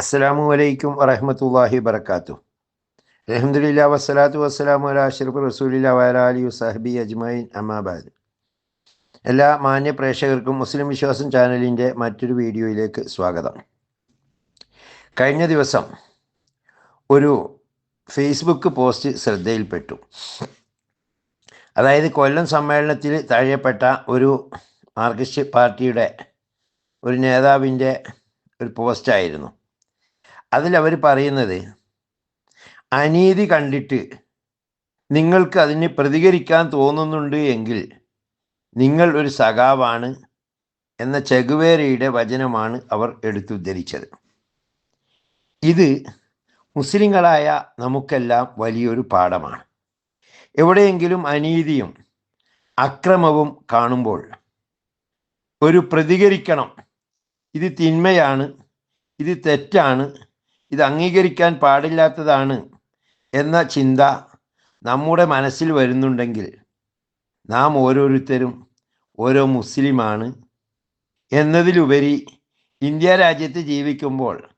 അസ്സലാമു അലൈക്കും വറഹമത്തല്ലാഹി വബർക്കാത്തു അലഹമുല്ല വസ്സലാത്തു വസ്സലാമു അല അഷറഫ് റസൂലില്ല വല അലി വസാഹബി അജ്മൈൻ അമ്മാബാദ് എല്ലാ മാന്യ പ്രേക്ഷകർക്കും മുസ്ലിം വിശ്വാസം ചാനലിന്റെ മറ്റൊരു വീഡിയോയിലേക്ക് സ്വാഗതം. കഴിഞ്ഞ ദിവസം ഒരു ഫേസ്ബുക്ക് പോസ്റ്റ് ശ്രദ്ധയിൽപ്പെട്ടു. അതായത് കൊല്ലം സമ്മേളനത്തിൽ തഴയപ്പെട്ട ഒരു മാർക്സിസ്റ്റ് പാർട്ടിയുടെ ഒരു നേതാവിന്റെ ഒരു പോസ്റ്റായിരുന്നു. അതിലവർ പറയുന്നത് അനീതി കണ്ടിട്ട് നിങ്ങൾക്ക് അതിന് പ്രതികരിക്കാൻ തോന്നുന്നുണ്ട് എങ്കിൽ നിങ്ങൾ ഒരു സഖാവാണ് എന്ന ചെഗുവേരയുടെ വചനമാണ് അവർ എടുത്തുദ്ധരിച്ചത്. ഇത് മുസ്ലിങ്ങളായ നമുക്കെല്ലാം വലിയൊരു പാഠമാണ്. എവിടെയെങ്കിലും അനീതിയും അക്രമവും കാണുമ്പോൾ ഒരു പ്രതികരിക്കണം. ഇത് തിന്മയാണ് ഇത് തെറ്റാണ് ഇത് അംഗീകരിക്കാൻ പാടില്ലാത്തതാണ് എന്ന ചിന്ത നമ്മുടെ മനസ്സിൽ വരുന്നുണ്ടെങ്കിൽ നാം ഓരോരുത്തരും ഓരോ മുസ്ലിമാണ് എന്നതിലുപരി ഇന്ത്യ രാജ്യത്ത് ജീവിക്കുമ്പോൾ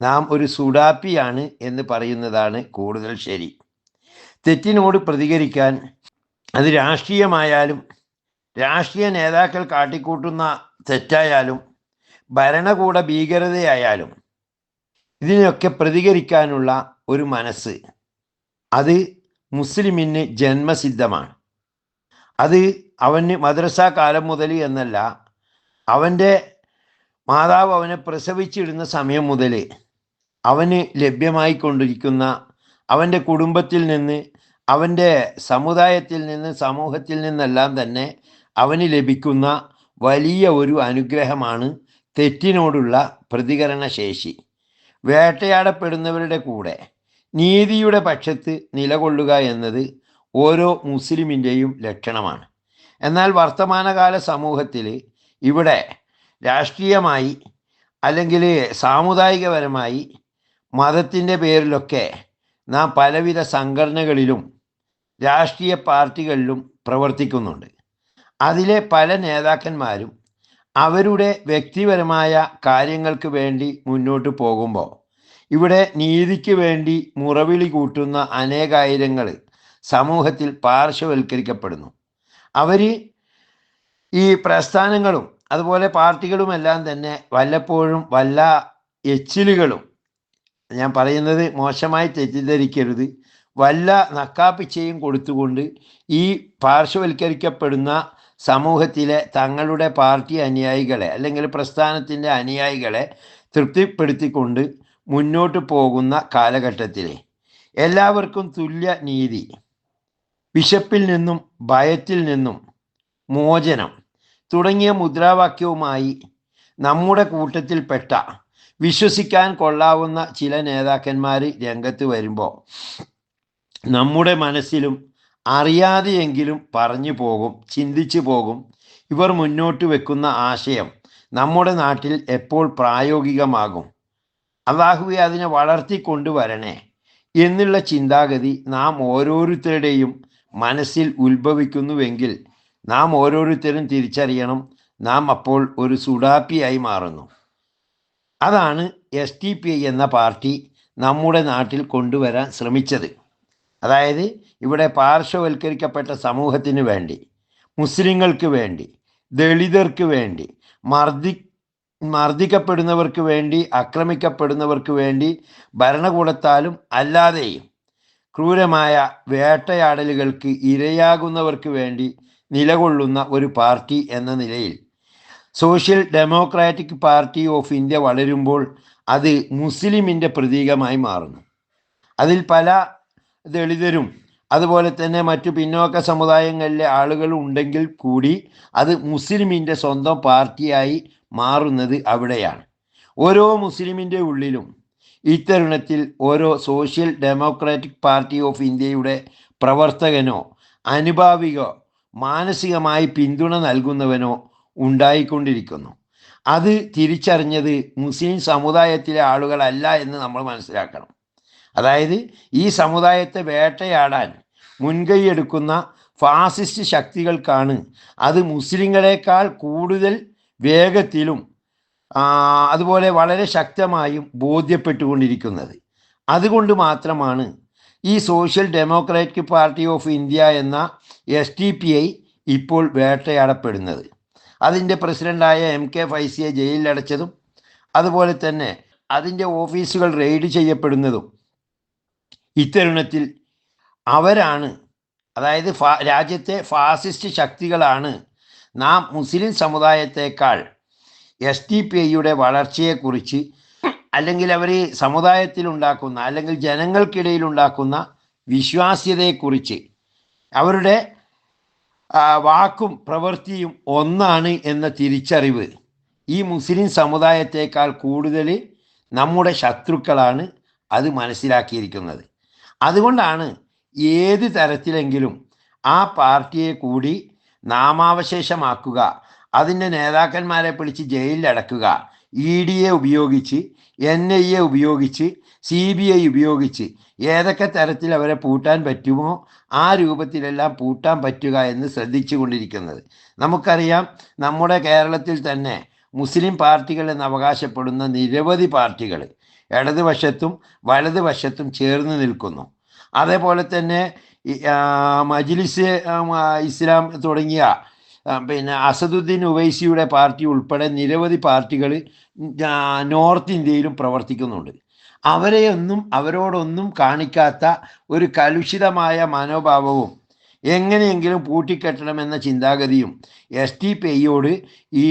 നാം ഒരു സുഡാപ്പിയാണ് എന്ന് പറയുന്നതാണ് കൂടുതൽ ശരി. തെറ്റിനോട് പ്രതികരിക്കാൻ അത് രാഷ്ട്രീയമായാലും രാഷ്ട്രീയ നേതാക്കൾ കാട്ടിക്കൂട്ടുന്ന തെറ്റായാലും ഭരണകൂട ഭീകരതയായാലും ഇതിനൊക്കെ പ്രതികരിക്കാനുള്ള ഒരു മനസ്സ്. അത് മുസ്ലിമിന് ജന്മസിദ്ധമാണ്. അത് അവന് മദ്രസ കാലം മുതൽ എന്നല്ല അവന്റെ മാതാവ് അവനെ പ്രസവിച്ചിടുന്ന സമയം മുതൽ അവന് ലഭ്യമായി കൊണ്ടിരിക്കുന്ന അവന്റെ കുടുംബത്തിൽ നിന്ന് അവന്റെ സമുദായത്തിൽ നിന്ന് സമൂഹത്തിൽ നിന്നെല്ലാം തന്നെ അവന് ലഭിക്കുന്ന വലിയ ഒരു അനുഗ്രഹമാണ് തെറ്റിനോടുള്ള പ്രതികരണ ശേഷി വേട്ടയാടപ്പെടുന്നവരുടെ കൂടെ നീതിയുടെ പക്ഷത്ത് നിലകൊള്ളുക എന്നത് ഓരോ മുസ്ലിമിന്റെയും ലക്ഷണമാണ്. എന്നാൽ വർത്തമാനകാല സമൂഹത്തിൽ ഇവിടെ രാഷ്ട്രീയമായി അല്ലെങ്കിൽ സാമുദായികപരമായി മതത്തിന്റെ പേരിലൊക്കെ നാം പലവിധ സംഘടനകളിലും രാഷ്ട്രീയ പാർട്ടികളിലും പ്രവർത്തിക്കുന്നുണ്ട്. അതിലെ പല നേതാക്കന്മാരും അവരുടെ വ്യക്തിപരമായ കാര്യങ്ങൾക്ക് വേണ്ടി മുന്നോട്ട് പോകുമ്പോൾ ഇവിടെ നീതിക്ക് വേണ്ടി മുറവിളി കൂട്ടുന്ന അനേകായിരങ്ങൾ സമൂഹത്തിൽ പാർശ്വവൽക്കരിക്കപ്പെടുന്നു. അവർ ഈ പ്രസ്ഥാനങ്ങളും അതുപോലെ പാർട്ടികളുമെല്ലാം തന്നെ വല്ലപ്പോഴും വല്ല എച്ചിലുകളും ഞാൻ പറയുന്നത് മോശമായി തെറ്റിദ്ധരിക്കരുത് വല്ല നക്കാപ്പിച്ചയും കൊടുത്തുകൊണ്ട് ഈ പാർശ്വവൽക്കരിക്കപ്പെടുന്ന സമൂഹത്തിലെ തങ്ങളുടെ പാർട്ടി അനുയായികളെ അല്ലെങ്കിൽ പ്രസ്ഥാനത്തിന്റെ അനുയായികളെ തൃപ്തിപ്പെടുത്തിക്കൊണ്ട് മുന്നോട്ട് പോകുന്ന കാലഘട്ടത്തിൽ എല്ലാവർക്കും തുല്യ നീതി വിശപ്പിൽ നിന്നും ഭയത്തിൽ നിന്നും മോചനം തുടങ്ങിയ മുദ്രാവാക്യവുമായി നമ്മുടെ കൂട്ടത്തിൽപ്പെട്ട വിശ്വസിക്കാൻ കൊള്ളാവുന്ന ചില നേതാക്കന്മാർ രംഗത്ത് വരുമ്പോൾ നമ്മുടെ മനസ്സിലും അറിയാതെയെങ്കിലും പറഞ്ഞു പോകും ചിന്തിച്ചു പോകും. ഇവർ മുന്നോട്ട് വെക്കുന്ന ആശയം നമ്മുടെ നാട്ടിൽ എപ്പോൾ പ്രായോഗികമാകും? അള്ളാഹുവെ അതിനെ വളർത്തിക്കൊണ്ടുവരണേ എന്നുള്ള ചിന്താഗതി നാം ഓരോരുത്തരുടെയും മനസ്സിൽ ഉത്ഭവിക്കുന്നുവെങ്കിൽ നാം ഓരോരുത്തരും തിരിച്ചറിയണം. നാം അപ്പോൾ ഒരു സുഡാപ്പിയായി മാറുന്നു. അതാണ് എസ് ടി പി എന്ന പാർട്ടി നമ്മുടെ നാട്ടിൽ കൊണ്ടുവരാൻ ശ്രമിച്ചത്. അതായത് ഇവിടെ പാർശ്വവൽക്കരിക്കപ്പെട്ട സമൂഹത്തിന് വേണ്ടി മുസ്ലിങ്ങൾക്ക് വേണ്ടി ദളിതർക്ക് വേണ്ടി മർദ്ദി മർദ്ദിക്കപ്പെടുന്നവർക്ക് വേണ്ടി ആക്രമിക്കപ്പെടുന്നവർക്ക് വേണ്ടി ഭരണകൂടത്താലും അല്ലാതെയും ക്രൂരമായ വേട്ടയാടലുകൾക്ക് ഇരയാകുന്നവർക്ക് വേണ്ടി നിലകൊള്ളുന്ന ഒരു പാർട്ടി എന്ന നിലയിൽ social democratic party of India വളരുമ്പോൾ അത് മുസ്ലിമിന്റെ പ്രതീകമായി മാറുന്നു. അതിൽ പല ദളിതരും അതുപോലെ തന്നെ മറ്റു പിന്നോക്ക സമുദായങ്ങളിലെ ആളുകൾ ഉണ്ടെങ്കിൽ കൂടി അത് മുസ്ലിമിന്റെ സ്വന്തം പാർട്ടിയായി മാറുന്നത് അവിടെയാണ്. ഓരോ മുസ്ലിമിന്റെ ഉള്ളിലും ഇത്തരുണത്തിൽ ഓരോ സോഷ്യൽ ഡെമോക്രാറ്റിക് പാർട്ടി ഓഫ് ഇന്ത്യയുടെ പ്രവർത്തകനോ അനുഭാവികോ മാനസികമായി പിന്തുണ നൽകുന്നവനോ ഉണ്ടായിക്കൊണ്ടിരിക്കുന്നു. അത് തിരിച്ചറിഞ്ഞത് മുസ്ലിം സമുദായത്തിലെ ആളുകളല്ല എന്ന് നമ്മൾ മനസ്സിലാക്കണം. അതായത് ഈ സമുദായത്തെ വേട്ടയാടാൻ മുൻകൈയെടുക്കുന്ന ഫാസിസ്റ്റ് ശക്തികൾക്കാണ്. അത് മുസ്ലിങ്ങളെക്കാൾ കൂടുതൽ വേഗത്തിലും അതുപോലെ വളരെ ശക്തമായും ബോധ്യപ്പെട്ടുകൊണ്ടിരിക്കുന്നത്. അതുകൊണ്ട് മാത്രമാണ് ഈ social democratic party of India എന്ന എസ് ടി പി ഐ ഇപ്പോൾ വേട്ടയാടപ്പെടുന്നത്. അതിന്റെ പ്രസിഡന്റായ എം കെ ഫൈസിയെ ജയിലിലടച്ചതും അതുപോലെ തന്നെ അതിന്റെ ഓഫീസുകൾ റെയ്ഡ് ചെയ്യപ്പെടുന്നതും ഇത്തരുണത്തിൽ അവരാണ് അതായത് ഫാ രാജ്യത്തെ ഫാസിസ്റ്റ് ശക്തികളാണ് നാം മുസ്ലിം സമുദായത്തെക്കാൾ എസ് ടി പി ഐയുടെ വളർച്ചയെക്കുറിച്ച് അല്ലെങ്കിൽ അവർ സമുദായത്തിൽ ഉണ്ടാക്കുന്ന അല്ലെങ്കിൽ ജനങ്ങൾക്കിടയിൽ ഉണ്ടാക്കുന്ന വിശ്വാസ്യതയെക്കുറിച്ച് അവരുടെ വാക്കും പ്രവൃത്തിയും ഒന്നാണ് എന്ന തിരിച്ചറിവ് ഈ മുസ്ലിം സമുദായത്തേക്കാൾ കൂടുതൽ നമ്മുടെ ശത്രുക്കളാണ് അത് മനസ്സിലാക്കിയിരിക്കുന്നത്. അതുകൊണ്ടാണ് ഏത് തരത്തിലെങ്കിലും ആ പാർട്ടിയെ കൂടി നാമാവശേഷമാക്കുക അതിന്റെ നേതാക്കന്മാരെ പിടിച്ച് ജയിലിലടക്കുക ഇ ഡി എ ഉപയോഗിച്ച് എൻ ഐ എ ഉപയോഗിച്ച് സി ബി ഐ ഉപയോഗിച്ച് ഏതൊക്കെ തരത്തിൽ അവരെ പൂട്ടാൻ പറ്റുമോ ആ രൂപത്തിലെല്ലാം പൂട്ടാൻ പറ്റുക എന്ന് ശ്രദ്ധിച്ചു കൊണ്ടിരിക്കുന്നത് നമുക്കറിയാം നമ്മുടെ കേരളത്തിൽ തന്നെ മുസ്ലിം പാർട്ടികൾ എന്ന് അവകാശപ്പെടുന്ന നിരവധി പാർട്ടികൾ ഇടതുവശത്തും വലതുവശത്തും ചേർന്ന് നിൽക്കുന്നു. അതേപോലെ തന്നെ മജ്ലിസ് ഇസ്ലാം തുടങ്ങിയ പിന്നെ അസദുദ്ദീൻ ഉവൈസിയുടെ പാർട്ടി ഉൾപ്പെടെ നിരവധി പാർട്ടികൾ നോർത്ത് ഇന്ത്യയിലും പ്രവർത്തിക്കുന്നുണ്ട്. അവരെയൊന്നും അവരോടൊന്നും കാണിക്കാത്ത ഒരു കലുഷിതമായ മനോഭാവവും എങ്ങനെയെങ്കിലും പൂട്ടിക്കെട്ടണമെന്ന ചിന്താഗതിയും എസ് ടി പി ഈ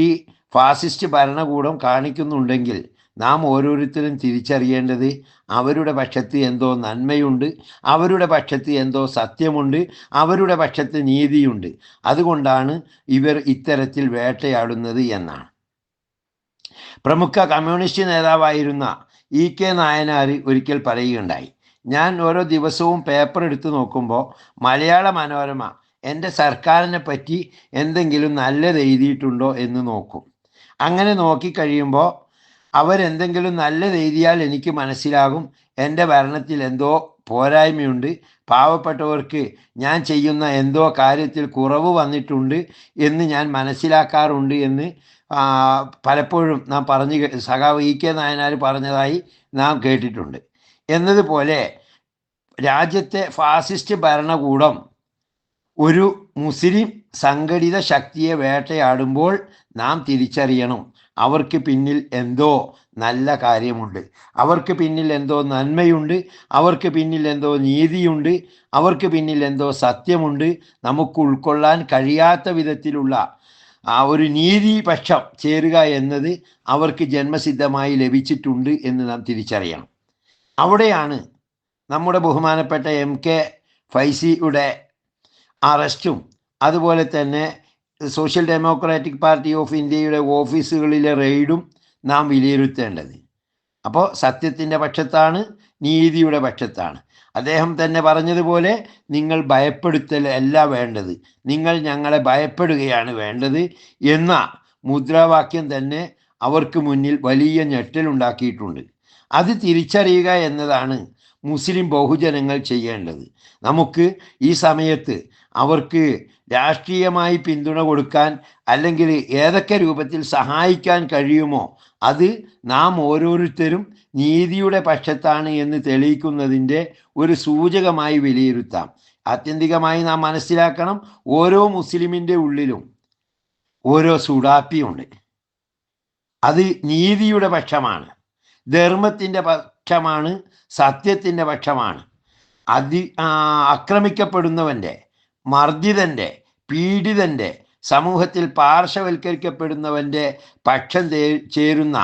ഫാസിസ്റ്റ് ഭരണകൂടം കാണിക്കുന്നുണ്ടെങ്കിൽ നാം ഓരോരുത്തരും തിരിച്ചറിയേണ്ടത് അവരുടെ പക്ഷത്ത് എന്തോ നന്മയുണ്ട് അവരുടെ പക്ഷത്ത് എന്തോ സത്യമുണ്ട് അവരുടെ പക്ഷത്ത് നീതിയുണ്ട്. അതുകൊണ്ടാണ് ഇവർ ഇത്തരത്തിൽ വേട്ടയാടുന്നത് എന്നാണ്. പ്രമുഖ കമ്മ്യൂണിസ്റ്റ് നേതാവായിരുന്ന ഇ കെ നായനാർ ഒരിക്കൽ പറയുകയുണ്ടായി ഞാൻ ഓരോ ദിവസവും പേപ്പർ എടുത്തു നോക്കുമ്പോൾ മലയാള മനോരമ എന്റെ സർക്കാരിനെ പറ്റി എന്തെങ്കിലും നല്ലത് എഴുതിയിട്ടുണ്ടോ എന്ന് നോക്കും. അങ്ങനെ നോക്കിക്കഴിയുമ്പോൾ അവരെന്തെങ്കിലും നല്ലത് എഴുതിയാൽ എനിക്ക് മനസ്സിലാകും. എന്റെ ഭരണത്തിൽ എന്തോ പോരായ്മയുണ്ട്. പാവപ്പെട്ടവർക്ക് ഞാൻ ചെയ്യുന്ന എന്തോ കാര്യത്തിൽ കുറവ് വന്നിട്ടുണ്ട് എന്ന് ഞാൻ മനസ്സിലാക്കാറുണ്ട് എന്ന് പലപ്പോഴും നാം പറഞ്ഞ് സഖാവ് ഇ കെ നായനാർ പറഞ്ഞതായി നാം കേട്ടിട്ടുണ്ട്. എന്നതുപോലെ രാജ്യത്തെ ഫാസിസ്റ്റ് ഭരണകൂടം ഒരു മുസ്ലിം സംഘടിത ശക്തിയെ വേട്ടയാടുമ്പോൾ നാം തിരിച്ചറിയണം. അവർക്ക് പിന്നിൽ എന്തോ നല്ല കാര്യമുണ്ട്. അവർക്ക് പിന്നിൽ എന്തോ നന്മയുണ്ട്. അവർക്ക് പിന്നിൽ എന്തോ നീതിയുണ്ട്. അവർക്ക് പിന്നിൽ എന്തോ സത്യമുണ്ട്. നമുക്ക് ഉൾക്കൊള്ളാൻ കഴിയാത്ത വിധത്തിലുള്ള ആ ഒരു നീതിപക്ഷം ചേരുക എന്നത് അവർക്ക് ജന്മസിദ്ധമായി ലഭിച്ചിട്ടുണ്ട് എന്ന് നാം തിരിച്ചറിയണം. അവിടെയാണ് നമ്മുടെ ബഹുമാനപ്പെട്ട എം കെ ഫൈസിയുടെ അറസ്റ്റും അതുപോലെ തന്നെ സോഷ്യൽ ഡെമോക്രാറ്റിക് പാർട്ടി ഓഫ് ഇന്ത്യയുടെ ഓഫീസുകളിലെ റെയ്ഡും നാം വിലയിരുത്തേണ്ടത്. അപ്പോൾ സത്യത്തിന്റെ പക്ഷത്താണ് നീതിയുടെ പക്ഷത്താണ്. അദ്ദേഹം തന്നെ പറഞ്ഞതുപോലെ നിങ്ങൾ ഭയപ്പെടുത്തൽ അല്ല വേണ്ടത്. നിങ്ങൾ ഞങ്ങളെ ഭയപ്പെടുകയാണ് വേണ്ടത് എന്ന മുദ്രാവാക്യം തന്നെ അവർക്ക് മുന്നിൽ വലിയ ഞെട്ടലുണ്ടാക്കിയിട്ടുണ്ട് അത് തിരിച്ചറിയുക എന്നതാണ് മുസ്ലിം ബഹുജനങ്ങൾ ചെയ്യേണ്ടത്. നമുക്ക് ഈ സമയത്ത് അവർക്ക് രാഷ്ട്രീയമായി പിന്തുണ കൊടുക്കാൻ അല്ലെങ്കിൽ ഏതൊക്കെ രൂപത്തിൽ സഹായിക്കാൻ കഴിയുമോ അത് നാം ഓരോരുത്തരും നീതിയുടെ പക്ഷത്താണ് എന്ന് തെളിയിക്കുന്നതിന്റെ ഒരു സൂചകമായി വിലയിരുത്താം. ആത്യന്തികമായി നാം മനസ്സിലാക്കണം ഓരോ മുസ്ലിമിന്റെ ഉള്ളിലും ഓരോ സുഡാപ്പിയുണ്ട്. അത് നീതിയുടെ പക്ഷമാണ്. ധർമ്മത്തിന്റെ പക്ഷമാണ് സത്യത്തിന്റെ പക്ഷമാണ്. അതി ആക്രമിക്കപ്പെടുന്നവന്റെ മർദ്ദിതന്റെ പീഡിതന്റെ സമൂഹത്തിൽ പാർശ്വവൽക്കരിക്കപ്പെടുന്നവന്റെ പക്ഷം ചേരുന്ന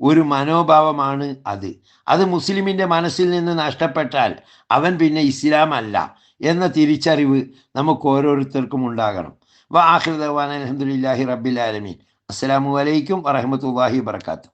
ഒരു മനോഭാവമാണ് അത്. അത് മുസ്ലിമിന്റെ മനസ്സിൽ നിന്ന് നഷ്ടപ്പെട്ടാൽ അവൻ പിന്നെ ഇസ്ലാം അല്ല എന്ന തിരിച്ചറിവ് നമുക്ക് ഓരോരുത്തർക്കും ഉണ്ടാകണം. വാഹിർദവാൻ അലഹമുല്ലാഹി റബ്ബിൽ ആലമീൻ. അസ്സാം വലൈക്കും വറഹമത്തല്ലാഹി വർക്കാത്തു